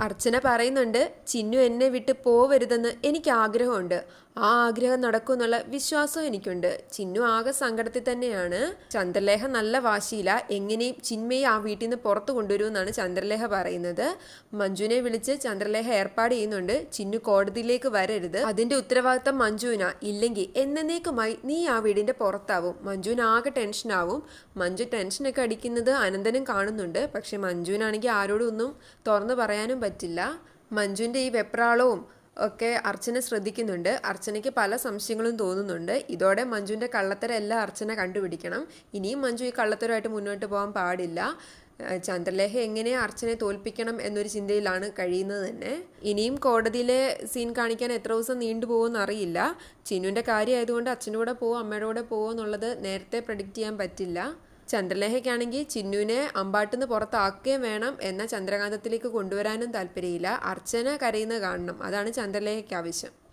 അർച്ചന പറയുന്നുണ്ട് ചിന്നു എന്നെ വിട്ട് പോവരുതെന്ന് എനിക്ക് ആഗ്രഹമുണ്ട്. ആ ആഗ്രഹം നടക്കുമെന്നുള്ള വിശ്വാസം എനിക്കുണ്ട്. ചിന്നു ആകെ സങ്കടത്തിൽ തന്നെയാണ്. ചന്ദ്രലേഖ നല്ല വാശിയില്ല എങ്ങനെയും ചിന്മയെ ആ വീട്ടിൽ നിന്ന് പുറത്തു കൊണ്ടുവരുമെന്നാണ് ചന്ദ്രലേഖ പറയുന്നത്. മഞ്ജുവിനെ വിളിച്ച് ചന്ദ്രലേഖ ഏർപ്പാട് ചെയ്യുന്നുണ്ട് ചിന്നു കോടതിയിലേക്ക് വരരുത്. അതിന്റെ ഉത്തരവാദിത്തം മഞ്ജുവിന. ഇല്ലെങ്കിൽ എന്നേക്കുമായി നീ ആ വീടിന്റെ പുറത്താവും. മഞ്ജുവിന് ആകെ ടെൻഷനാവും മഞ്ജു ടെൻഷനൊക്കെ അടിക്കുന്നത് അനന്തനും കാണുന്നുണ്ട്. പക്ഷെ മഞ്ജുവിനാണെങ്കിൽ ആരോടും ഒന്നും തുറന്നു പറയാനും പറ്റില്ല. മഞ്ജുവിന്റെ ഈ വെപ്രാളവും ഒക്കെ അർച്ചന ശ്രദ്ധിക്കുന്നുണ്ട്. അർച്ചനയ്ക്ക് പല സംശയങ്ങളും തോന്നുന്നുണ്ട്. ഇതോടെ മഞ്ജുവിന്റെ കള്ളത്തരം എല്ലാം അർച്ചന കണ്ടുപിടിക്കണം. ഇനിയും മഞ്ജു ഈ കള്ളത്തരമായിട്ട് മുന്നോട്ട് പോകാൻ പാടില്ല. ചന്ദ്രലേഖ എങ്ങനെ അർച്ചനെ തോൽപ്പിക്കണം എന്നൊരു ചിന്തയിലാണ് കഴിയുന്നത് തന്നെ. ഇനിയും കോടതിയിലെ സീൻ കാണിക്കാൻ എത്ര ദിവസം നീണ്ടുപോകുമെന്ന് അറിയില്ല. ചിനുവിന്റെ കാര്യമായതുകൊണ്ട് അച്ഛന്റെ കൂടെ പോവോ അമ്മയുടെ കൂടെ പോവോ എന്നുള്ളത് നേരത്തെ പ്രഡിക്റ്റ് ചെയ്യാൻ പറ്റില്ല. ചന്ദ്രലേഖയ്ക്കാണെങ്കിൽ ചിന്നുവിനെ അമ്പാട്ടിന്ന് പുറത്താക്കുകയും വേണം എന്നാൽ ചന്ദ്രകാന്തത്തിലേക്ക് കൊണ്ടുവരാനും താല്പര്യമില്ല. അർച്ചന കരയുന്നത് കാണണം. അതാണ് ചന്ദ്രലേഖയ്ക്ക് ആവശ്യം